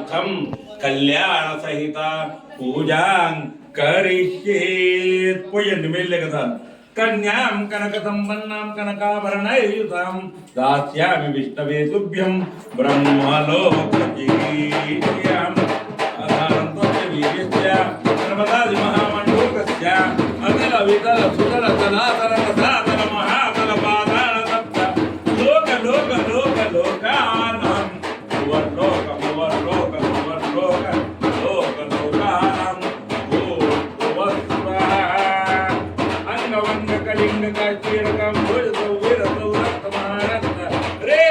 सार्थम कल्याण सहित पूजा करिष्ये पूजन में लगता कन्याम कनक संबन्नाम कनकाभरणयुतां दास्यामि विष्णवे तुभ्यं ब्रह्मलोकं వీరతో రే!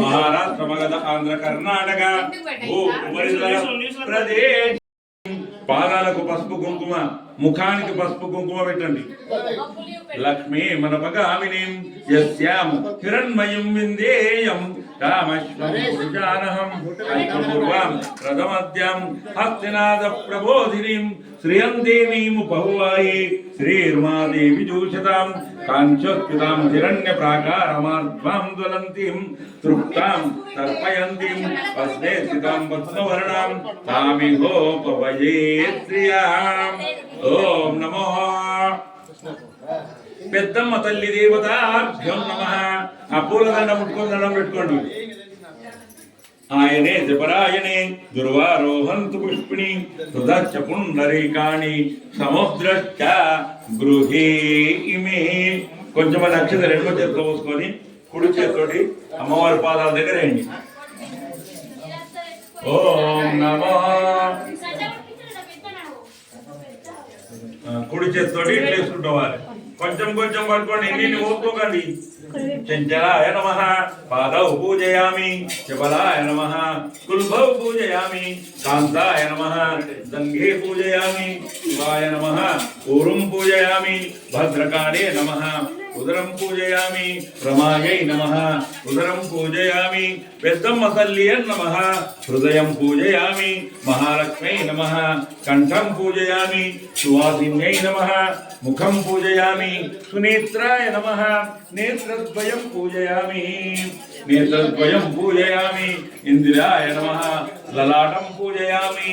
మహారాష్ట్ర మగధ ఆంధ్ర కర్ణాటక ప్రదేశ్. పాదాలకు పసుపు కుంకుమ ముఖానికి పసుపు కుంకుమ పెట్టండి. లక్ష్మీ మనపగామిని యస్యాం హిరణ్మయం విందేయం. कामश्वरीजानहम् प्रथमद्याम् हस्तिनाथप्रबोधिनीम् श्रियन्देवीमुपहुवायि श्रीर्मादेवि जूषताम् काञ्चोत्पिताम् हिरण्यप्राकारमार्ध्वाम् ज्वलन्तीम् तृप्ताम् तर्पयन्तीम् हस्ते स्थिताम् तामिहोपवये श्रियाम्। ॐ नमः। పెద్దమ్మ తల్లి దేవతాభ్యం నమ. ఆ పూలదండ ముట్టుకొని దండం పెట్టుకోండి. ఆయనే జపరాయణే దుర్వారోహంతు పుష్పిణి హృదచ్చ పుండరీకాణి సముద్రశ్చ గృహే ఇమే. కొంచెం నక్షత్ర రెండో చేతితో పోసుకొని కుడి చేతితోటి అమ్మవారి పాదాల దగ్గర వేయండి. ఓం నమో. కుడి చేతితోటి ఇట్లా వేసుకుంటావాలి కొంచెం కొంచెం పట్టుకోండి ఇన్ని ఊపుకోకండి చంచలాయ నమ పాదౌ పూజయామి చబలాయ నమ కుల్భౌ పూజయామి కాంతాయ నమ దంగే పూజయామి శివాయ నమ ఊరుం పూజయామి భద్రకాళే నమ ఉదరం పూజయామి రమాయై నమ ఉదరం పూజయామి పెద్దమ్మ తల్లి నమ హృదయం పూజయామి మహాలక్ష్మై నమ కంఠం పూజయామి సువాసిన్యై నమ ముఖం పూజయామి సునేత్రాయ నమ నేత్రద్వయం పూజయామి నేత్రద్వయం పూజయామి ఇందిరాయ నమ లలాటం పూజయామి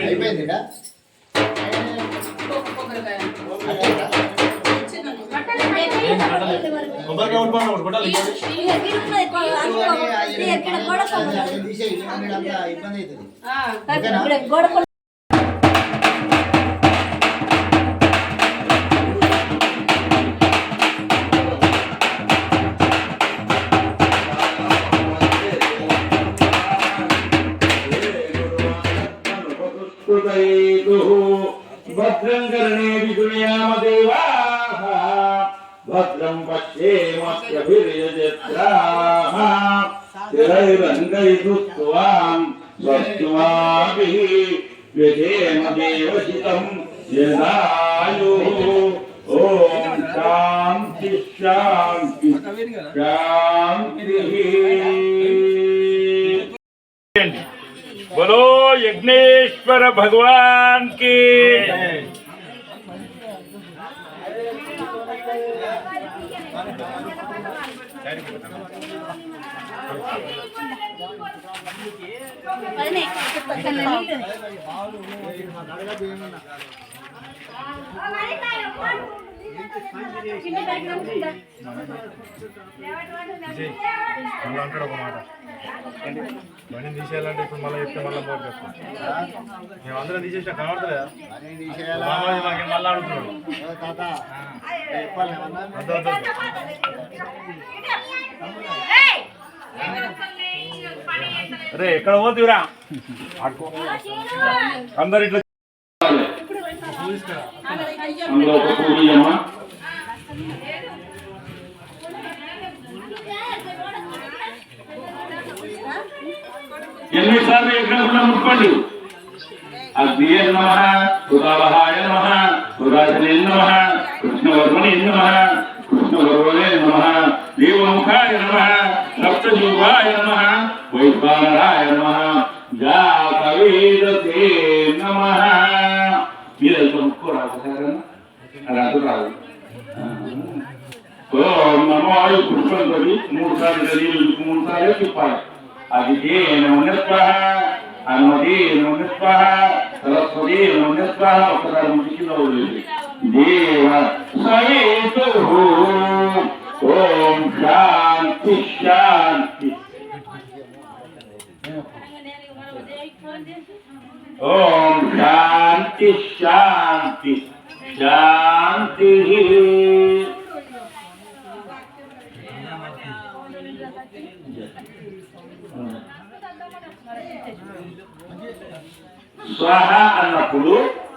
అయిపోయింది ఇక? కొబ్బరికాయ. కొట్టుకోండి, ఒకటి కొట్టాలి. ఇబ్బంది అవుతుంది योषितम यदायु ओम शांति शांति शांति। बोलो यज्ञेश्वर भगवान की। మళ్ళీ అంటాడు ఒక మాట బండి తీసేయాలంటే ఇప్పుడు మళ్ళీ చెప్తే మళ్ళీ బోర్డు చెప్తాం మేము అందరం తీసేసిన కనబడతలేదా మళ్ళీ అడుగుతున్నాడు ఓ రే ఎక్కడ పోతురా? అందరు ఇట్లా అందులో ఒక పూరి అమ్మ ఎన్ని సార్లు ఎక్కడ ముప్పండి అగ్నియ నమ ఉదావహాయ నమ ఉదాసనే నమ కృష్ణవర్మణి నమ కృష్ణవర్మణే నమ. దేవముఖాయ నమ సప్తజూగాయ నమ వైశ్వానరాయ నమ జాతవేదతే నమ మీరు వెళ్తే ముట్టుకోరాదు సార్ రాదు రాదు ఓం నమో పుష్పంతో మూడు సార్లు నీళ్ళు మూడు సార్లు తిప్పాలి అది నమస్వాహ హనుమతి నమస్వాహ సరస్వతి నమస్వాహ ఒకసారి ముందుకి నవ్వులేదు దేవ సవేతు ఓం శాంతి శాంతి. ఓం శాంతి శాంతి. శాంతి. స్వాహ అన్నప్పుడు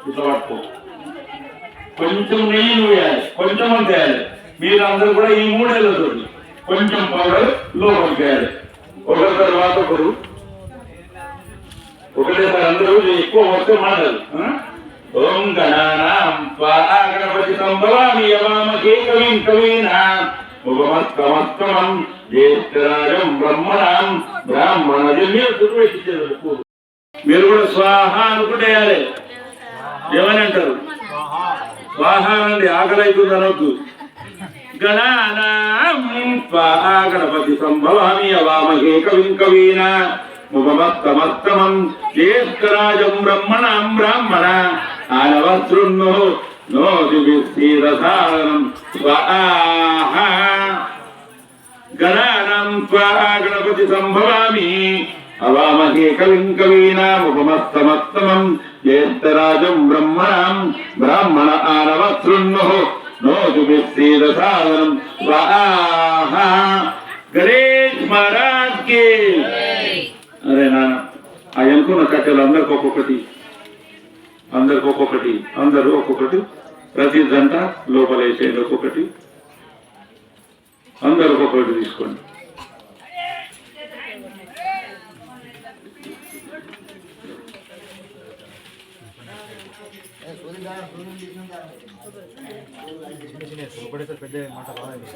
ఇట్లా పట్టుకో. కొంచెం నెయ్యి నువ్వు వేయాలి కొంచెం అంత వేయాలి మీరందరూ కూడా ఈ మూడేళ్ళతో కొంచెం పౌడర్ లోపలికి వేయాలి ఒకరి తర్వాత ఒకరు. ఒకటేసారి అందరూ ఎక్కువ వస్తే మాటలు ఆ? ఓం గణానాం స్వాహా గణపతి సంభవామి యవామకే కవిం కవీనాం ఉపమస్తమస్తమం జ్యేష్ఠరాజం బ్రహ్మణాం బ్రాహ్మణ మీరు కూడా స్వాహ అనుకుంటేయాలి. ఏమని అంటారు? స్వాహ. అండి ఆకలి అవుతుంది అనొద్దు గణానాం స్వాహ గణపతి సంభవామి అవామహే కవిం కవీనా. ముఖమస్తమస్తమం జ్యేష్ఠరాజం బ్రహ్మణాం బ్రాహ్మణ. ఆనవశృణ్ణు నోదిభిస్తీరసాదనం స్వాహ గణానాం స్వాహా గణపతి సంభవామి అవామహే కవిం కవీనాముపమస్తమస్తమం జ్యేష్ఠరాజం బ్రహ్మణాం బ్రాహ్మణ. ఆనవ శృణ్ను నోజుభిస్తీరసాదనం స్వాహా గణేష్ మహారాజ్కి. అరే నాన్న ఆ అనుకున్న కట్టెలు అందరికి ఒక్కొక్కటి. అందరికి ఒక్కొక్కటి అందరూ ఒక్కొక్కటి. ప్రతి జంట లోపల వేసేయండి ఒక్కొక్కటి. అందరు ఒక్కొక్కటి తీసుకోండి. ఒకటైతే పెద్ద మాట రాలేదు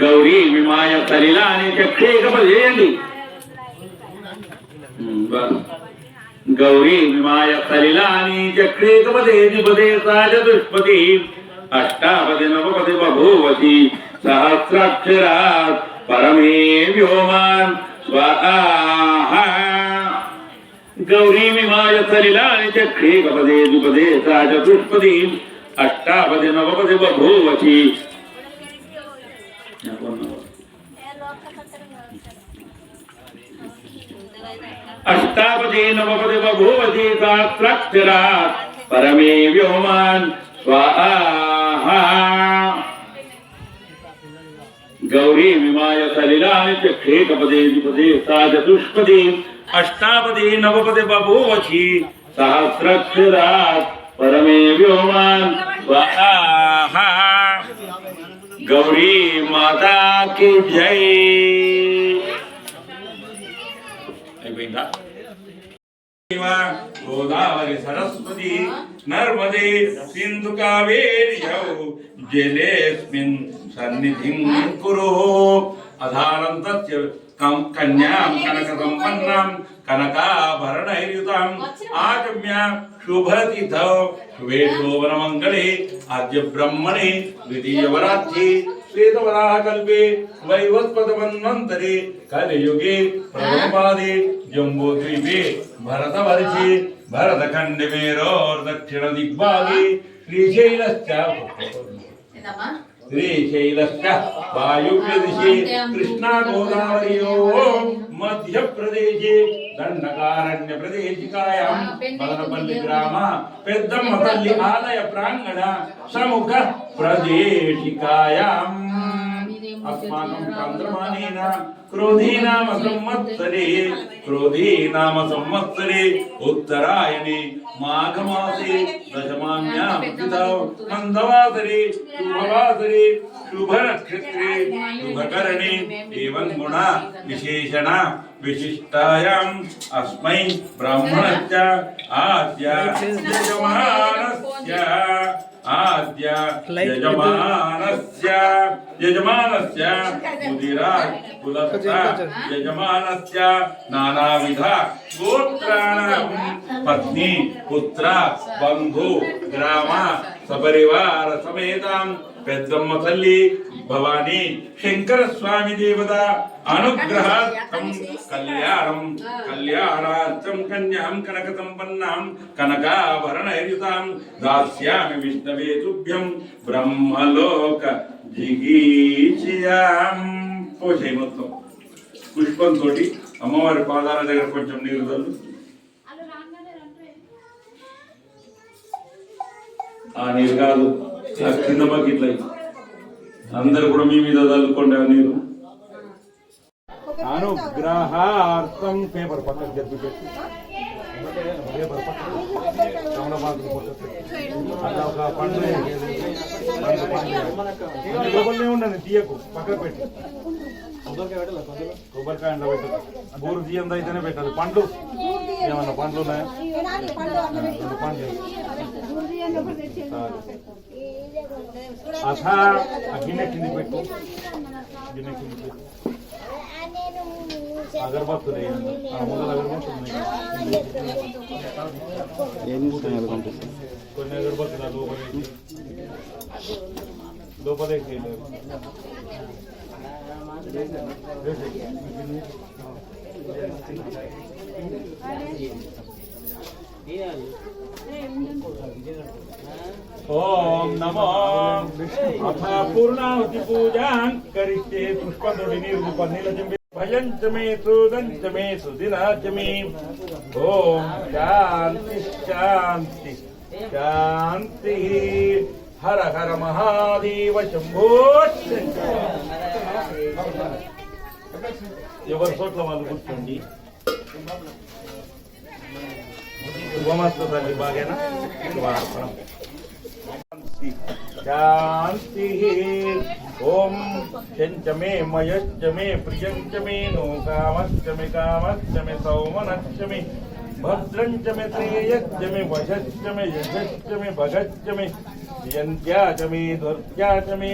గౌరీ విమాయ సరిలా అని చెప్తే చేయండి ఉమ్, బస్. గౌరీ విమాయ సలిలాని చక్రేకపదేది పదే సాజ దుష్పతి అష్టాపది నవపది బభూవతి సహస్రాక్షరాత్ పరమే వ్యోమాన్ స్వాహ गौरीमिमायसलिलानि चक्रेकपदे द्विपदे सा चतुष्पदी अष्टापदे नवपदे बभूवचि अष्टापदे नवपदे बभूवचि सहस्राक्षरात् परमे व्योमान् स्वाहा। गौरीमिमायसलिलानि चक्रेकपदे द्विपदे सा चतुष्पदी अष्टापदे नवपदे बभूवशी सहस्रक्षरात् परमे व्योमान स्वाहा गौरी माता की जय। गोदावरी सरस्वती नर्मदे सिंधु कावेरी जलेस्मिन् सन्निधिं कुरु। अधारं तस्य జలేస్మిన్ సన్నిధిం కురు అధారం తస్య కం కన్యాం కనక సంపన్నాం కనకాభరణైర్యుతాం ఆగమ్య శుభతిథౌ శుభే శోభనమంగళే ఆద్య బ్రహ్మణే ద్వితీయ వరాధ్యే శ్వేతవరాహ కల్పే వైవస్పతమన్వంతరే కలియుగే ప్రథమపాదే జంబూద్వీపే భరతవర్షే భరతఖండే మేరోర్దక్షిణ దిగ్భాగే శ్రీశైలశ్చ వాయువ్యదిశి కృష్ణా గోదావరియో మధ్యప్రదేశే దండకారణ్య ప్రదేశికాయాం బలనపల్లి గ్రామ పెద్దమ్మ తల్లి ఆలయ ప్రాంగణ సముఖ ప్రదేశికాయాం. అస్మాకం చంద్రమానేన క్రోధీనామ సంవత్సరే క్రోధీనామ సంవత్సరే ఉత్తరాయణి माघमासे दशमान्यां तिथौ मन्दवासरे शुभवासरे शुभनक्षत्रे शुभकरणे एवं गुणा विशेषण विशिष्टायाम् अस्मै ब्राह्मणस्य आद्य यजमानस्य। आद्य यजमानस्य यजमानस्य यजमानस्य नानाविध गोत्राणां पत्नी पुत्र बन्धु ग्राम सपरिवार समेतां పెద్దమ్మ తల్లి భవానీ శంకర స్వామి దేవత అనుగ్రహార్థం కళ్యాణం కళ్యాణార్థం కన్యాం కనక సంపన్నాం కనకాభరణయుతాం దాస్యామి విష్ణవే తుభ్యం బ్రహ్మలోక జిగీచియాం పోసే మొత్తం. పుష్పంతో అమ్మవారి పాదాల దగ్గర కొంచెం నీరు తల్లు. ఆ నీరు కాదు. ఆ కింద బకెట్ల అందరు కూడా మీ మీద చల్లుకోండి ఆ నీరు. అనుగ్రహార్థం పేపర్ పక్కన జరిపి పెట్టి. పేపర్ పక్కన అలా ఒక పండు పండు ఉండండి తీయకు. పక్కన పెట్టి. కొబ్బరికాయ ఎండ పెట్టదు బూరు తీయందైతేనే అయితేనే పండ్లు. ఏమన్నా పండ్లు ఉన్నాయా? ఆ గిన్నె కింది పెట్టు. గిన్నె కింది పెట్టు. అగరబత్తులు ముందర అగరబత్తులు కొన్ని అగరబత్తులు లోపల. లోపల నమో అథ పూర్ణాహుతి పూజాన్ కరిష్టే పుష్పతోడి నీరు పన్నీల చెంబి భయంచ మే సూదంచ మే సుదినాచ మే ఓం శాంతి శాంతి శాంతి హర హర మహాదేవ శంభో శంకర. ఎవరి చోట్ల వాళ్ళు కూర్చోండి विभाग शांति ओम चंच मे मयश्च मे प्रियंच मे नो कामश्च मे कामश्च मे सौमनश्च मे भद्रं च मे श्रेयश्च मे मे यशश्च मे भगश्च मे यंत्या च मे च मे